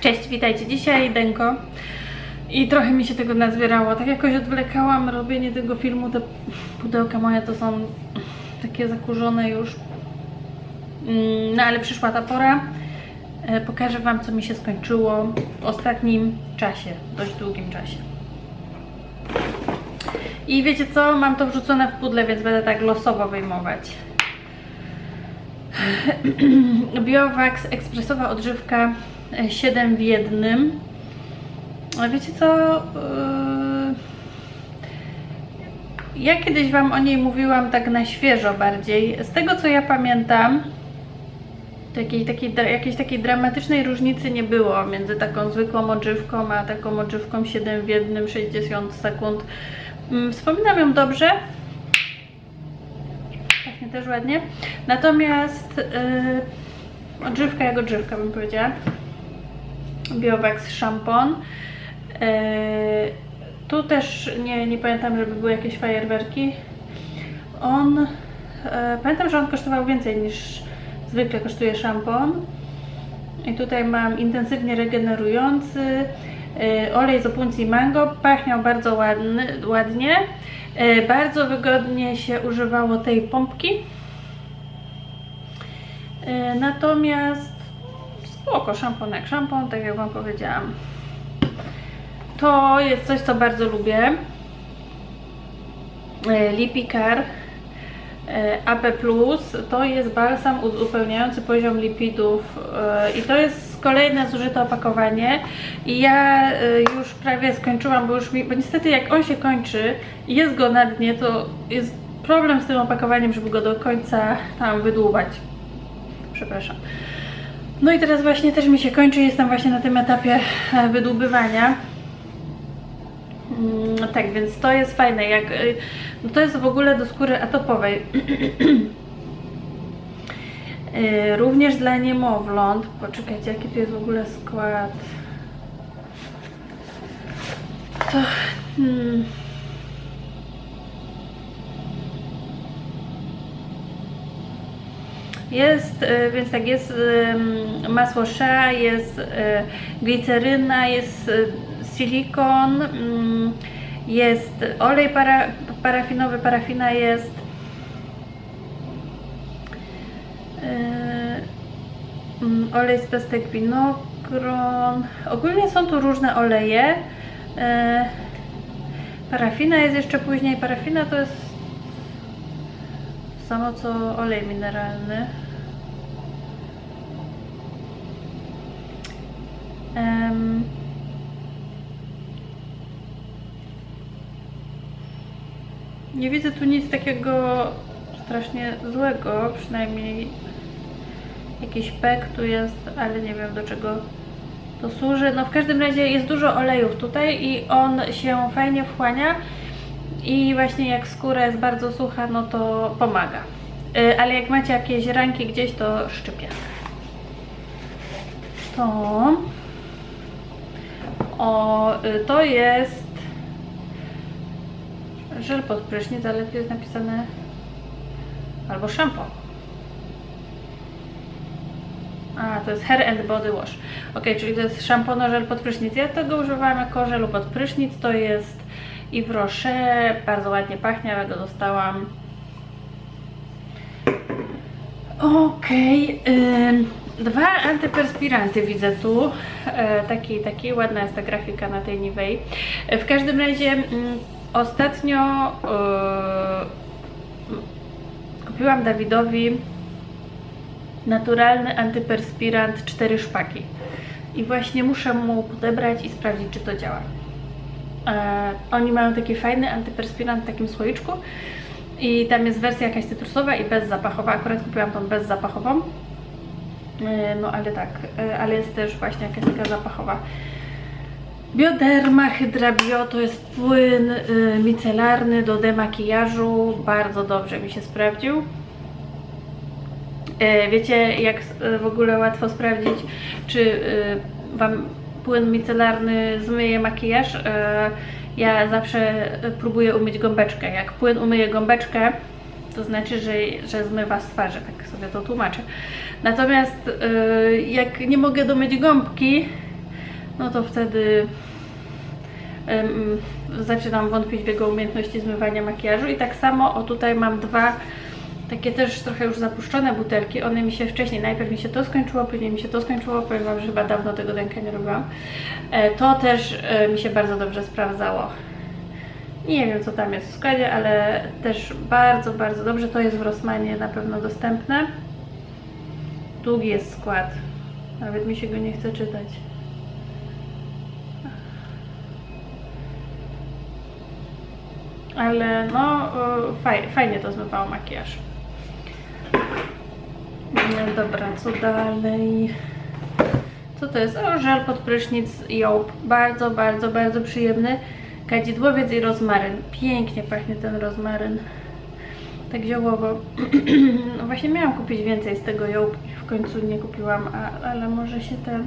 Cześć, witajcie. Dzisiaj Denko. I trochę mi się tego nazbierało. Tak jakoś odwlekałam robienie tego filmu. Te pudełka moje to są takie zakurzone już. Mm, No ale przyszła ta pora. E, Pokażę Wam, co mi się skończyło w ostatnim czasie, dość długim czasie. I wiecie co? Mam to wrzucone w pudle, więc będę tak losowo wyjmować. Biowax ekspresowa odżywka 7 w jednym. A wiecie co? Yy, Ja kiedyś Wam o niej mówiłam tak na świeżo bardziej. Z tego co ja pamiętam, takiej, takiej, jakiejś takiej dramatycznej różnicy nie było między taką zwykłą odżywką, a taką odżywką 7 w jednym 60 sekund. Mm, Wspominam ją dobrze. Pachnie też ładnie. Natomiast yy, odżywka jak odżywka bym powiedziała. Biowax szampon. Yy, tu też nie, nie pamiętam, żeby były jakieś fajerwerki. On, yy, pamiętam, że on kosztował więcej niż zwykle kosztuje szampon. I tutaj mam intensywnie regenerujący yy, olej z opuncji mango. Pachniał bardzo ładny, ładnie. Bardzo wygodnie się używało tej pompki. Natomiast spoko, szampon jak szampon, tak jak Wam powiedziałam. To jest coś, co bardzo lubię. E, Lipikar e, AP+, to jest balsam uzupełniający poziom lipidów e, i to jest kolejne zużyte opakowanie i ja już prawie skończyłam, bo już mi, bo niestety jak on się kończy i jest go na dnie, to jest problem z tym opakowaniem, żeby go do końca tam wydłubać. Przepraszam. No i teraz właśnie też mi się kończy, jestem właśnie na tym etapie e, wydłubywania. Mm, tak, więc to jest fajne. Jak, y, no to jest w ogóle do skóry atopowej. Y, Również dla niemowląt. Poczekajcie, jaki tu jest w ogóle skład. To. Hmm. Jest, y, więc tak, jest masło shea, jest y, gliceryna, jest y, silikon, mm, jest olej para, parafinowy, parafina jest. mm, olej z pestek winogron. Ogólnie są tu różne oleje. Parafina jest jeszcze później. Parafina to jest samo co olej mineralny. Em, nie widzę tu nic takiego strasznie złego, przynajmniej jakiś pek tu jest, ale nie wiem do czego to służy. No w każdym razie jest dużo olejów tutaj i on się fajnie wchłania i właśnie jak skóra jest bardzo sucha, no to pomaga. Y, Ale jak macie jakieś ranki gdzieś, to szczypie. To... O, y, to jest żel pod prysznic, ale tu jest napisane albo szampon. A, to jest Hair and Body Wash. Ok, czyli to jest szampono żel pod prysznic. Ja tego używałam jako żelu pod prysznic. To jest Yves Rocher. Bardzo ładnie pachnie, ale go dostałam. Okej. ym, dwa antyperspiranty widzę tu. E, taki, taki, ładna jest ta grafika na tej Nivei. E, w każdym razie mm, ostatnio e, kupiłam Dawidowi naturalny antyperspirant 4 szpaki. I właśnie muszę mu podebrać i sprawdzić, czy to działa. E, oni mają taki fajny antyperspirant w takim słoiczku i tam jest wersja jakaś cytrusowa i bezzapachowa. Akurat kupiłam tą bezzapachową. E, no ale tak, e, ale jest też właśnie jakaś taka zapachowa. Bioderma Hydra Bio to jest płyn y, micelarny do demakijażu. Bardzo dobrze mi się sprawdził. E, Wiecie, jak e, w ogóle łatwo sprawdzić, czy e, Wam płyn micelarny zmyje makijaż? E, Ja zawsze e, próbuję umyć gąbeczkę. Jak płyn umyje gąbeczkę, to znaczy, że, że zmywa z twarzy, tak sobie to tłumaczę. Natomiast e, jak nie mogę domyć gąbki, no to wtedy zaczynam wątpić w jego umiejętności zmywania makijażu. I tak samo, o tutaj mam dwa takie też trochę już zapuszczone butelki. One mi się wcześniej, najpierw mi się to skończyło, później mi się to skończyło. Powiem Wam, że chyba dawno tego denka nie robiłam. E, To też e, mi się bardzo dobrze sprawdzało. Nie wiem, co tam jest w składzie, ale też bardzo, bardzo dobrze. To jest w Rossmanie na pewno dostępne. Długi jest skład. Nawet mi się go nie chce czytać. Ale no, fajnie, fajnie to zmywało makijaż. No dobra, co dalej? Co to jest? O, żel pod prysznic. Bardzo, bardzo, bardzo przyjemny. Kadzidłowiec i rozmaryn. Pięknie pachnie ten rozmaryn. Tak ziołowo. no właśnie miałam kupić więcej z tego Jołb i w końcu nie kupiłam, a, ale może się ten,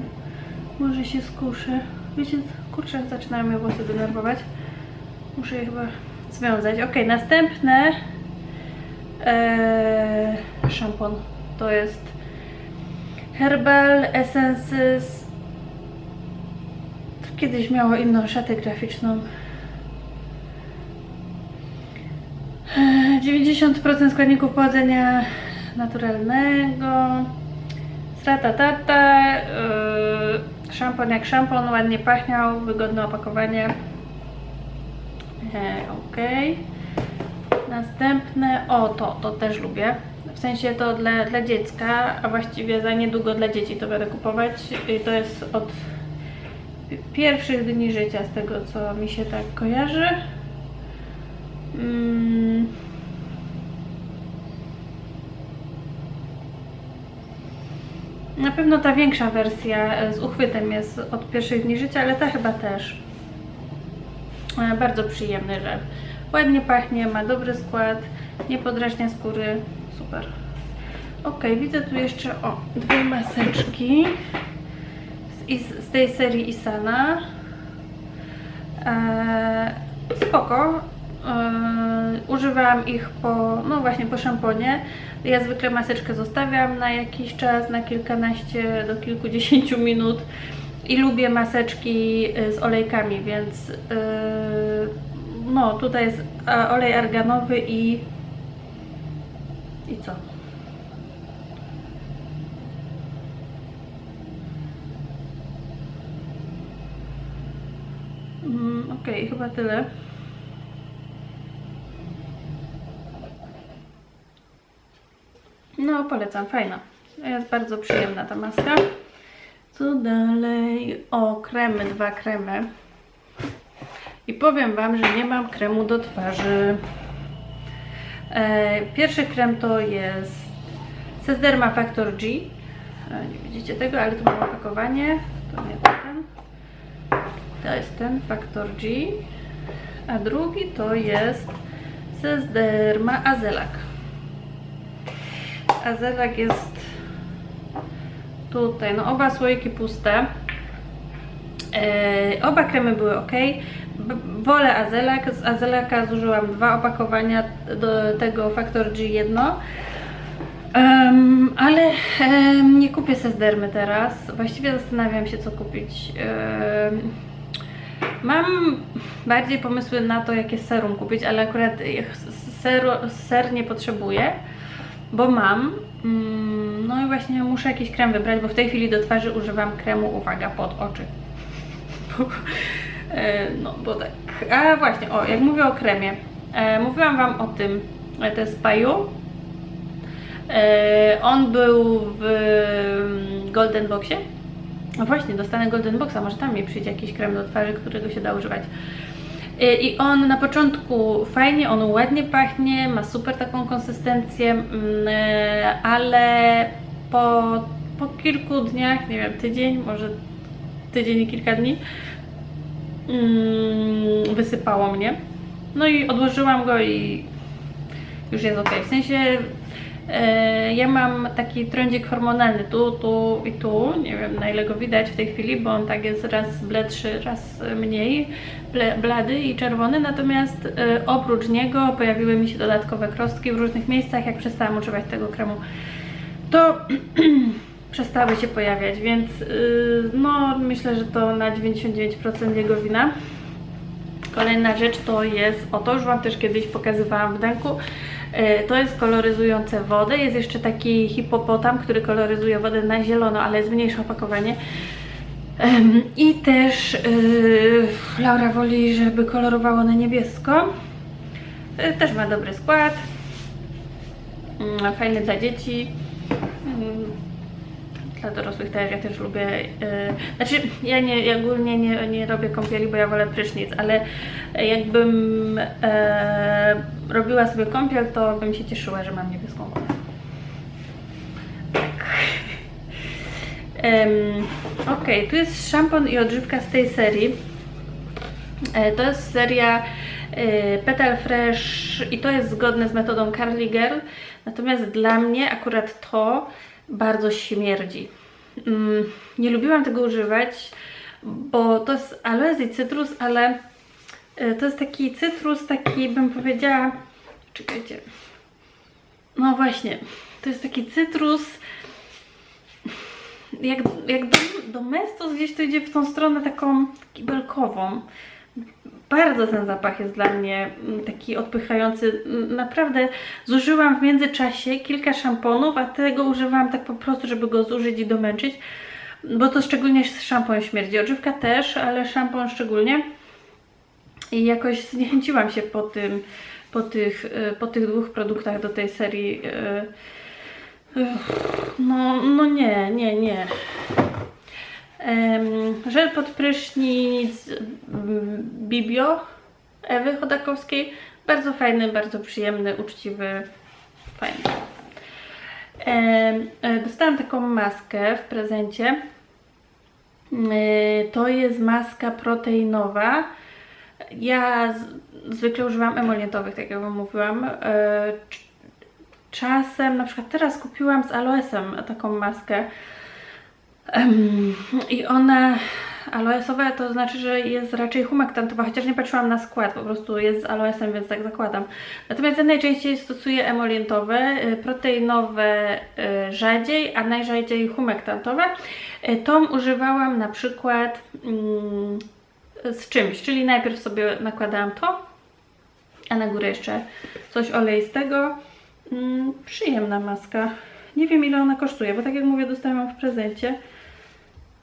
może się skuszę. Wiecie, kurczę, zaczynają mnie włosy denerwować. Muszę je chyba związać. Ok, następne eee, szampon. To jest Herbal Essences. Kiedyś miało inną szatę graficzną. Eee, 90% składników pochodzenia naturalnego. Stratatata. Eee, szampon jak szampon, ładnie pachniał, wygodne opakowanie. E, ok. Następne, o to, to też lubię. W sensie to dla, dla dziecka, a właściwie za niedługo dla dzieci to będę kupować. I to jest od pierwszych dni życia, z tego co mi się tak kojarzy. Mm. Na pewno ta większa wersja e, z uchwytem jest od pierwszych dni życia, ale ta chyba też. E, Bardzo przyjemny żel. Ładnie pachnie, ma dobry skład, nie podrażnia skóry. Super. Ok, widzę tu jeszcze o dwie maseczki z, z tej serii Isana. E, spoko. E, używałam ich po, no właśnie po szamponie. Ja zwykle maseczkę zostawiam na jakiś czas, na kilkanaście do kilkudziesięciu minut i lubię maseczki y, z olejkami, więc yy, no tutaj jest olej arganowy i i co? Mm, Okej, chyba tyle. No, polecam, fajna. Jest bardzo przyjemna ta maska. Co dalej? O, kremy, dwa kremy. I powiem Wam, że nie mam kremu do twarzy. E, pierwszy krem to jest Sesderma Factor G. E, nie widzicie tego, ale tu mam opakowanie. To nie ten. To jest ten Factor G. A drugi to jest Sesderma Azelak. Azelak jest tutaj, no oba słoiki puste. E, oba kremy były ok. B- wolę Azelak. Z Azelaka zużyłam dwa opakowania, do tego Factor G jedno. Em, ale em, nie kupię Sesdermy teraz. Właściwie zastanawiam się, co kupić. Em, mam bardziej pomysły na to, jakie serum kupić, ale akurat ser, ser nie potrzebuję, bo mam. Mm, No i właśnie muszę jakiś krem wybrać, bo w tej chwili do twarzy używam kremu, uwaga, pod oczy. E, No, bo tak. A właśnie, o, jak mówię o kremie. E, mówiłam Wam o tym, e, to jest Paju. On był w mm, Golden Boxie. No właśnie, dostanę Golden Boxa, może tam mi przyjdzie jakiś krem do twarzy, którego się da używać. E, I on na początku fajnie, on ładnie pachnie, ma super taką konsystencję, mm, e, ale po, po kilku dniach, nie wiem, tydzień, może tydzień i kilka dni, mm, wysypało mnie. No i odłożyłam go i już jest ok. W sensie e, ja mam taki trądzik hormonalny tu, tu i tu. Nie wiem na ile go widać w tej chwili, bo on tak jest raz bledszy, raz mniej blady i czerwony. Natomiast e, oprócz niego pojawiły mi się dodatkowe krostki w różnych miejscach, jak przestałam używać tego kremu. To przestały się pojawiać, więc yy, no myślę, że to na 99% jego wina. Kolejna rzecz to jest, o to już Wam też kiedyś pokazywałam w denku, yy, to jest koloryzujące wodę. Jest jeszcze taki hipopotam, który koloryzuje wodę na zielono, ale jest mniejsze opakowanie. I też yy, Laura woli, żeby kolorowało na niebiesko. Yy, też ma dobry skład. Mm, Fajny dla dzieci. Mm, Dla dorosłych też, ja też lubię. Yy, znaczy, ja nie, ja ogólnie nie, nie robię kąpieli, bo ja wolę prysznic, ale jakbym e, robiła sobie kąpiel, to bym się cieszyła, że mam niebieską wodę. Em, ok, tu jest szampon i odżywka z tej serii. E, to jest seria e, Petal Fresh i to jest zgodne z metodą Carly Girl. Natomiast dla mnie akurat to bardzo śmierdzi. Mm, nie lubiłam tego używać, bo to jest aloes i cytrus, ale e, to jest taki cytrus, taki bym powiedziała. Czekajcie. No właśnie, to jest taki cytrus jak, jak dom- domestos gdzieś to idzie w tą stronę taką kibelkową. Bardzo ten zapach jest dla mnie mm, taki odpychający. Mm, Naprawdę zużyłam w międzyczasie kilka szamponów, a tego używałam tak po prostu, żeby go zużyć i domęczyć. Bo to szczególnie szampon śmierdzi. Odżywka też, ale szampon szczególnie. I jakoś zniechęciłam się po tym, po tych, y, po tych dwóch produktach do tej serii. No, no nie, nie, nie. Em, żel pod prysznic mm, Bibio Ewy Chodakowskiej. Bardzo fajny, bardzo przyjemny, uczciwy, fajny. E, dostałam taką maskę w prezencie. E, To jest maska proteinowa. Ja zwykle używam emolientowych, tak jak Wam mówiłam. E, Czasem, na przykład teraz kupiłam z aloesem taką maskę. Em, I ona aloesowa to znaczy, że jest raczej humektantowa, chociaż nie patrzyłam na skład, po prostu jest z aloesem, więc tak zakładam. Natomiast ja najczęściej stosuję emolientowe, y, proteinowe y, rzadziej, a najrzadziej humektantowe. Y, Tą używałam na przykład mm, z czymś, czyli najpierw sobie nakładałam to, a na górę jeszcze coś oleistego. Mm, przyjemna maska. Nie wiem ile ona kosztuje, bo tak jak mówię, dostałam ją w prezencie.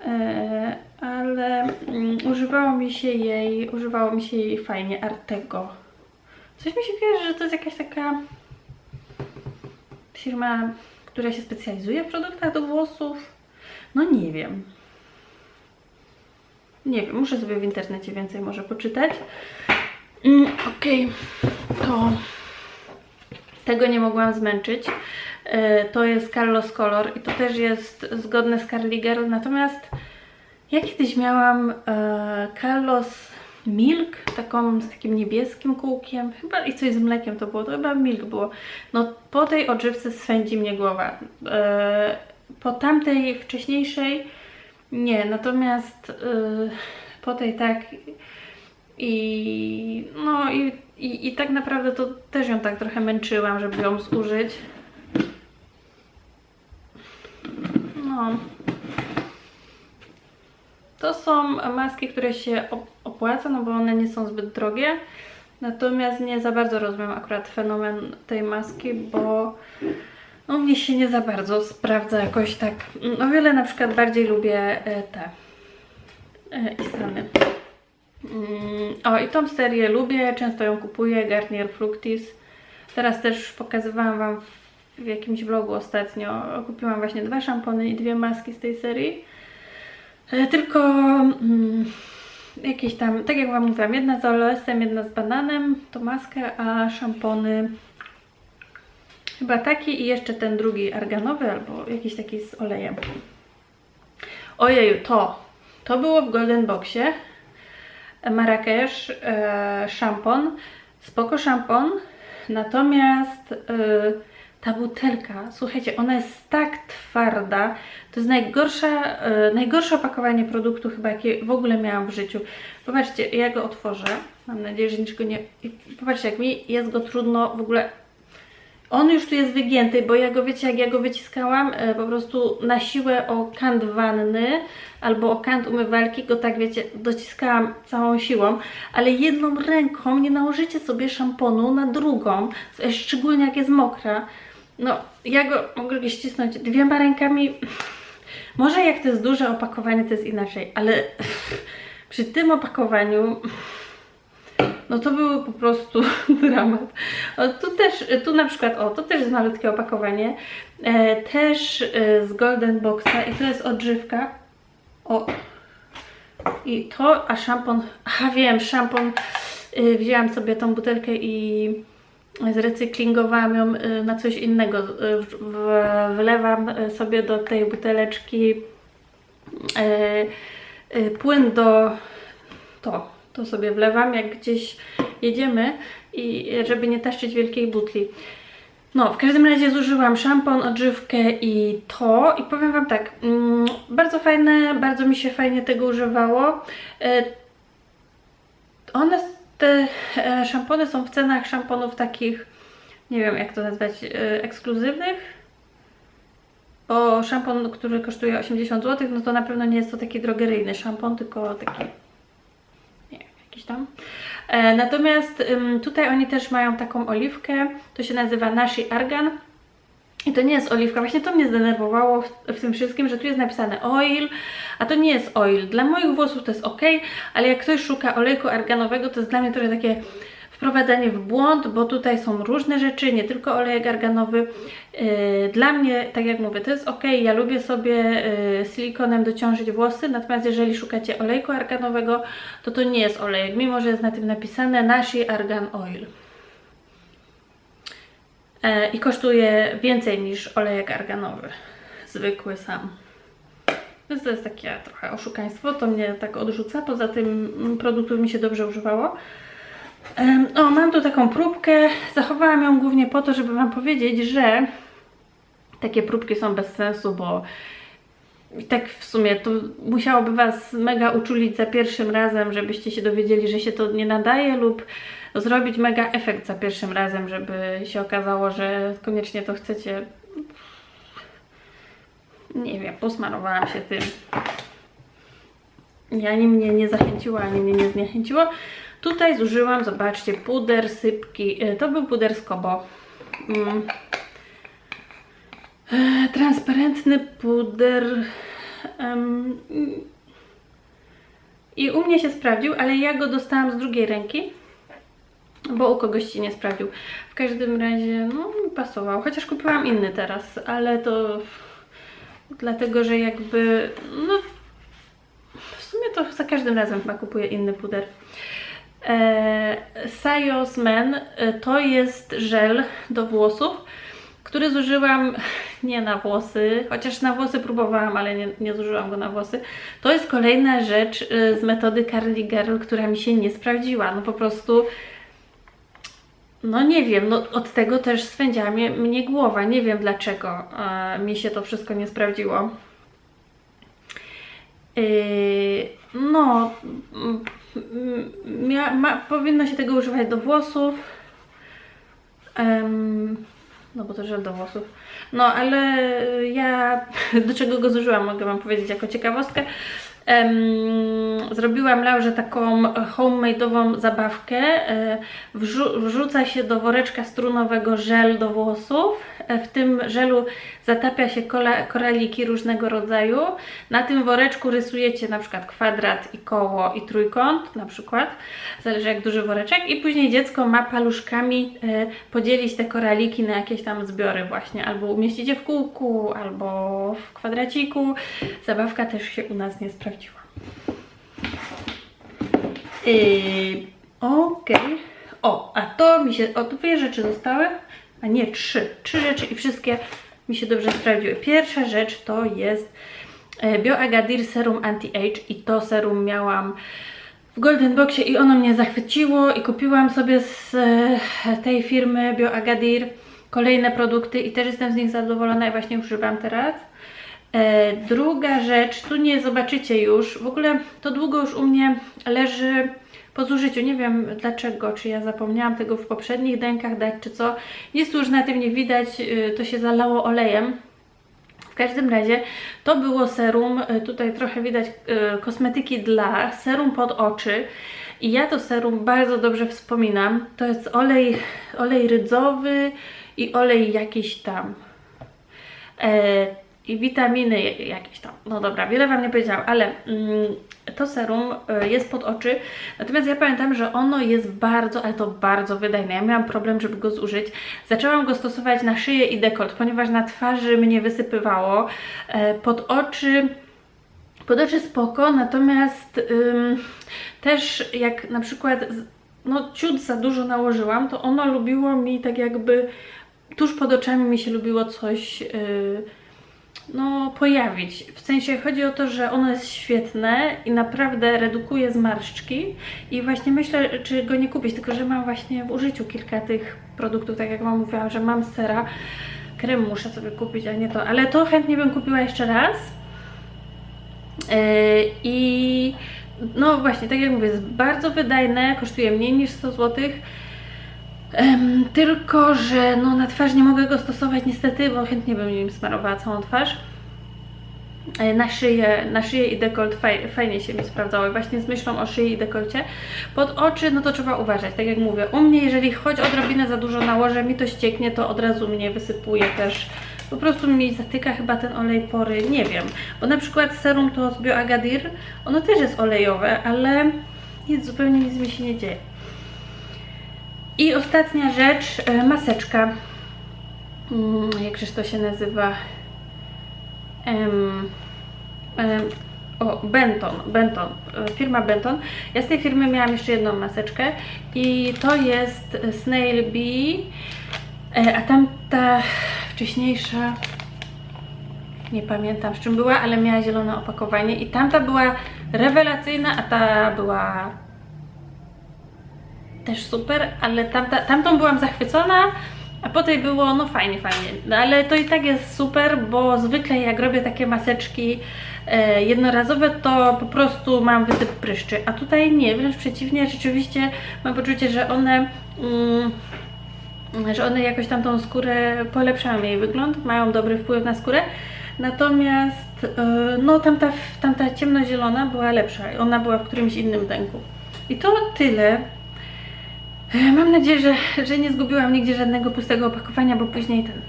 E, ale mm, używało mi się jej, używało mi się jej fajnie Artego. Coś mi się kojarzy, że to jest jakaś taka firma, która się specjalizuje w produktach do włosów. No nie wiem. Nie wiem, muszę sobie w internecie więcej może poczytać. Mm, Okej, to tego nie mogłam zmęczyć. E, To jest Carlos Color i to też jest zgodne z Carly Girl, natomiast ja kiedyś miałam e, Carlos Milk, taką z takim niebieskim kółkiem, chyba i coś z mlekiem to było, to chyba Milk było. No po tej odżywce swędzi mnie głowa. E, Po tamtej wcześniejszej nie, natomiast po tej tak i no i, i, i tak naprawdę to też ją tak trochę męczyłam, żeby ją zużyć. No. To są maski, które się op- opłaca, no bo one nie są zbyt drogie. Natomiast nie za bardzo rozumiem akurat fenomen tej maski, bo no mnie się nie za bardzo sprawdza jakoś tak. O wiele na przykład bardziej lubię e, te e, Isany. Mm, O, i tą serię lubię, często ją kupuję, Garnier Fructis. Teraz też pokazywałam Wam w, jakimś vlogu ostatnio. Kupiłam właśnie dwa szampony i dwie maski z tej serii. E, Tylko mm, jakieś tam, tak jak Wam mówiłam, jedna z aloesem, jedna z bananem, to maskę, a szampony chyba taki i jeszcze ten drugi arganowy albo jakiś taki z olejem. Ojeju, to, to było w Golden Boxie. Marrakesz e, szampon, spoko szampon, natomiast e, ta butelka, słuchajcie, ona jest tak twarda, to jest najgorsza, e, najgorsze opakowanie produktu chyba jakie w ogóle miałam w życiu. Popatrzcie, ja go otworzę, mam nadzieję, że niczego nie... Popatrzcie, jak mi jest go trudno w ogóle On już tu jest wygięty, bo ja go, wiecie, jak ja go wyciskałam, po prostu na siłę o kant wanny albo o kant umywalki, go tak, wiecie, dociskałam całą siłą, ale jedną ręką nie nałożycie sobie szamponu na drugą, szczególnie jak jest mokra. No, ja go mogę go ścisnąć dwiema rękami. Może jak to jest duże opakowanie, to jest inaczej, ale przy tym opakowaniu no to był po prostu dramat. O, tu też, tu na przykład, o, to też jest malutkie opakowanie, e, też e, z Golden Boxa i to jest odżywka. O, i to, a szampon, aha wiem, szampon, y, wzięłam sobie tą butelkę i zrecyklingowałam ją y, na coś innego. Y, Wlewam y, sobie do tej buteleczki płyn do to, to sobie wlewam, jak gdzieś jedziemy i żeby nie taszczyć wielkiej butli. No, w każdym razie zużyłam szampon, odżywkę i to i powiem Wam tak, mm, bardzo fajne, bardzo mi się fajnie tego używało. E, one, te e, szampony są w cenach szamponów takich, nie wiem jak to nazwać, e, ekskluzywnych. Bo szampon, który kosztuje 80 zł, no to na pewno nie jest to taki drogeryjny szampon, tylko taki nie jakiś tam. E, natomiast tutaj oni też mają taką oliwkę, to się nazywa Nashi Argan. I to nie jest oliwka, właśnie to mnie zdenerwowało w tym wszystkim, że tu jest napisane oil, a to nie jest oil. Dla moich włosów to jest ok, ale jak ktoś szuka olejku arganowego, to jest dla mnie trochę takie wprowadzanie w błąd, bo tutaj są różne rzeczy, nie tylko olejek arganowy. Yy, Dla mnie, tak jak mówię, to jest ok, ja lubię sobie yy, silikonem dociążyć włosy, natomiast jeżeli szukacie olejku arganowego, to to nie jest olejek, mimo że jest na tym napisane Nashi Argan Oil. E, I kosztuje więcej niż olejek arganowy, zwykły sam. Więc to jest takie trochę oszukaństwo, to mnie tak odrzuca. Poza tym produktów mi się dobrze używało. O, mam tu taką próbkę. Zachowałam ją głównie po to, żeby Wam powiedzieć, że takie próbki są bez sensu, bo i tak w sumie to musiałoby Was mega uczulić za pierwszym razem, żebyście się dowiedzieli, że się to nie nadaje, lub zrobić mega efekt za pierwszym razem, żeby się okazało, że koniecznie to chcecie. Nie wiem, posmarowałam się tym. I ani mnie nie zachęciło, ani mnie nie zniechęciło. Tutaj zużyłam, zobaczcie, puder, sypki. E, To był puder z Kobo. Mm. E, Transparentny puder. I u mnie się sprawdził, ale ja go dostałam z drugiej ręki, bo u kogoś się nie sprawdził. W każdym razie, no, pasował. Chociaż kupiłam inny teraz, ale to dlatego, że jakby, no, w sumie to za każdym razem chyba kupuję inny puder. E, Sayos Men e, to jest żel do włosów, który zużyłam nie na włosy, chociaż na włosy próbowałam, ale nie, nie zużyłam go na włosy. To jest kolejna rzecz e, z metody Carly Girl, która mi się nie sprawdziła. No po prostu, no nie wiem, no od tego też swędziła mnie, mnie głowa. Nie wiem dlaczego e, mi się to wszystko nie sprawdziło. Yy, no, mm, mia, ma, powinno się tego używać do włosów. Em, no bo to żel do włosów. No, ale ja do czego go zużyłam, mogę Wam powiedzieć jako ciekawostkę. Zrobiłam Laurze taką homemade'ową zabawkę. E, wrzu- wrzuca się do woreczka strunowego żel do włosów. E, W tym żelu zatapia się koraliki różnego rodzaju. Na tym woreczku rysujecie na przykład kwadrat i koło i trójkąt na przykład. Zależy jak duży woreczek. I później dziecko ma paluszkami e, podzielić te koraliki na jakieś tam zbiory właśnie. Albo umieścicie w kółku, albo w kwadraciku. Zabawka też się u nas nie sprawdziła. Yy, Okej. O, a to mi się. O, dwie rzeczy zostały. A nie, trzy. Trzy rzeczy i wszystkie mi się dobrze sprawdziły. Pierwsza rzecz to jest e, BioAgadir Serum Anti-Age i to serum miałam w Golden Boxie i ono mnie zachwyciło i kupiłam sobie z e, tej firmy BioAgadir kolejne produkty i też jestem z nich zadowolona i właśnie używam teraz. E, druga rzecz, tu nie zobaczycie już, w ogóle to długo już u mnie leży po zużyciu. Nie wiem dlaczego, czy ja zapomniałam tego w poprzednich dękach dać, czy co. Jest już na tym nie widać, y, to się zalało olejem. W każdym razie to było serum, y, tutaj trochę widać y, kosmetyki dla, serum pod oczy. I ja to serum bardzo dobrze wspominam. To jest olej, olej rydzowy i olej jakiś tam. E, I witaminy jakieś tam. No dobra, wiele Wam nie powiedziałam, ale mm, to serum y, jest pod oczy. Natomiast ja pamiętam, że ono jest bardzo, ale to bardzo wydajne. Ja miałam problem, żeby go zużyć. Zaczęłam go stosować na szyję i dekolt, ponieważ na twarzy mnie wysypywało. E, pod oczy pod oczy spoko, natomiast ym, też jak na przykład no ciut za dużo nałożyłam, to ono lubiło mi tak jakby tuż pod oczami mi się lubiło coś yy, no pojawić. W sensie chodzi o to, że ono jest świetne i naprawdę redukuje zmarszczki i właśnie myślę, czy go nie kupić, tylko że mam właśnie w użyciu kilka tych produktów, tak jak Wam mówiłam, że mam sera. Krem muszę sobie kupić, a nie to, ale to chętnie bym kupiła jeszcze raz. Yy, I no właśnie, tak jak mówię, jest bardzo wydajne, kosztuje mniej niż 100 zł. Em, tylko, że no, na twarz nie mogę go stosować niestety, bo chętnie bym nim smarowała całą twarz. E, Na szyję, na szyję i dekolt faj, fajnie się mi sprawdzały, właśnie z myślą o szyi i dekolcie. Pod oczy, no to trzeba uważać, tak jak mówię. U mnie, jeżeli choć odrobinę za dużo nałożę, mi to ścieknie, to od razu mnie wysypuje też. Po prostu mi zatyka chyba ten olej pory, nie wiem. Bo na przykład serum to z Bioagadir, ono też jest olejowe, ale nic, zupełnie nic mi się nie dzieje. I ostatnia rzecz, e, maseczka. Mm, Jakżeż to się nazywa? Em, em, o, Benton, Benton, e, firma Benton. Ja z tej firmy miałam jeszcze jedną maseczkę i to jest Snail Bee, e, a tamta wcześniejsza, nie pamiętam z czym była, ale miała zielone opakowanie i tamta była rewelacyjna, a ta była też super, ale tamta, tamtą byłam zachwycona, a po tej było no fajnie, fajnie. No, ale to i tak jest super, bo zwykle jak robię takie maseczki e, jednorazowe, to po prostu mam wysyp pryszczy, a tutaj nie, wręcz przeciwnie, rzeczywiście mam poczucie, że one... Mm, że one jakoś tam tą skórę polepszają jej wygląd, mają dobry wpływ na skórę. Natomiast e, no tamta, tamta ciemnozielona była lepsza. Ona była w którymś innym dęku. I to tyle. E, Mam nadzieję, że, że nie zgubiłam nigdzie żadnego pustego opakowania, bo później ten.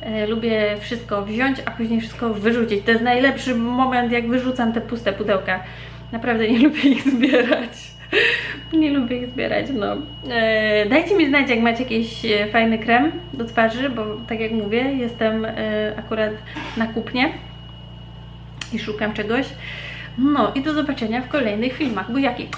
E, lubię wszystko wziąć, a później wszystko wyrzucić. To jest najlepszy moment, jak wyrzucam te puste pudełka. Naprawdę nie lubię ich zbierać. Nie lubię ich zbierać, no. E, dajcie mi znać, jak macie jakiś fajny krem do twarzy, bo tak jak mówię, jestem akurat na kupnie i szukam czegoś. No i do zobaczenia w kolejnych filmach. Buziaki!